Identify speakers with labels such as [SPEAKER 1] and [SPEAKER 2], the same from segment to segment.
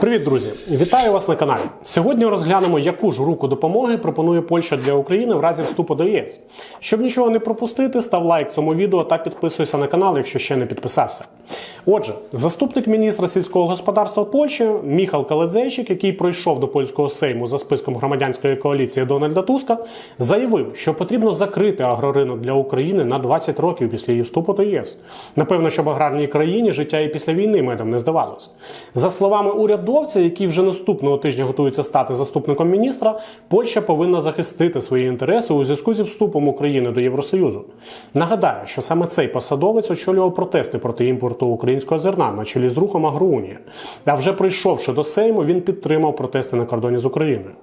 [SPEAKER 1] Привіт, друзі! Вітаю вас на каналі. Сьогодні розглянемо, яку ж руку допомоги пропонує Польща для України в разі вступу до ЄС. Щоб нічого не пропустити, став лайк цьому відео та підписуйся на канал, якщо ще не підписався. Отже, заступник міністра сільського господарства Польщі Міхал Каледзейчик, який пройшов до польського сейму за списком громадянської коаліції Дональда Туска, заявив, що потрібно закрити агроринок для України на 20 років після її вступу до ЄС. Напевно, щоб аграрній країні життя і після війни медом не здавалося. За словами урядовця, який вже наступного тижня готується стати заступником міністра, Польща повинна захистити свої інтереси у зв'язку зі вступом України до Євросоюзу. Нагадаю, що саме цей посадовець очолював протести проти імпорту українського зерна на чолі з рухом Агроунія. А вже прийшовши до Сейму, він підтримав протести на кордоні з Україною.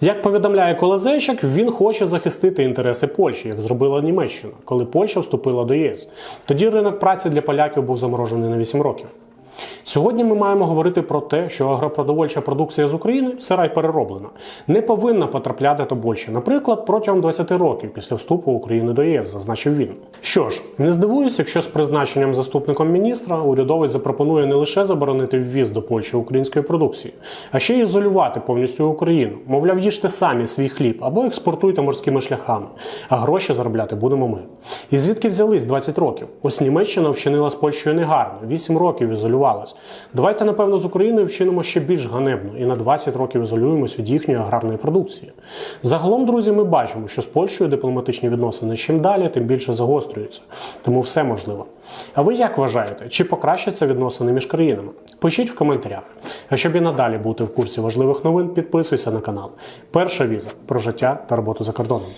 [SPEAKER 1] Як повідомляє Колезейчик, він хоче захистити інтереси Польщі, як зробила Німеччина, коли Польща вступила до ЄС. Тоді ринок праці для поляків був заморожений на 8 років. Сьогодні ми маємо говорити про те, що агропродовольча продукція з України сира й перероблена, не повинна потрапляти до Польщі, наприклад, протягом 20 років після вступу України до ЄС, зазначив він. Що ж, не здивуюся, якщо з призначенням заступником міністра урядовець запропонує не лише заборонити ввіз до Польщі української продукції, а ще й ізолювати повністю Україну. Мовляв, їжте самі свій хліб або експортуйте морськими шляхами, а гроші заробляти будемо ми. І звідки взялись 20 років? Ось Німеччина вчинила з Польщею негарно, 8 років ізолювалась. Давайте, напевно, з Україною вчинимо ще більш ганебно і на 20 років ізолюємось від їхньої аграрної продукції. Загалом, друзі, ми бачимо, що з Польщею дипломатичні відносини чим далі, тим більше загострюються. Тому все можливо. А ви як вважаєте, чи покращаться відносини між країнами? Пишіть в коментарях. А щоб і надалі бути в курсі важливих новин, підписуйся на канал. Перша віза про життя та роботу за кордоном.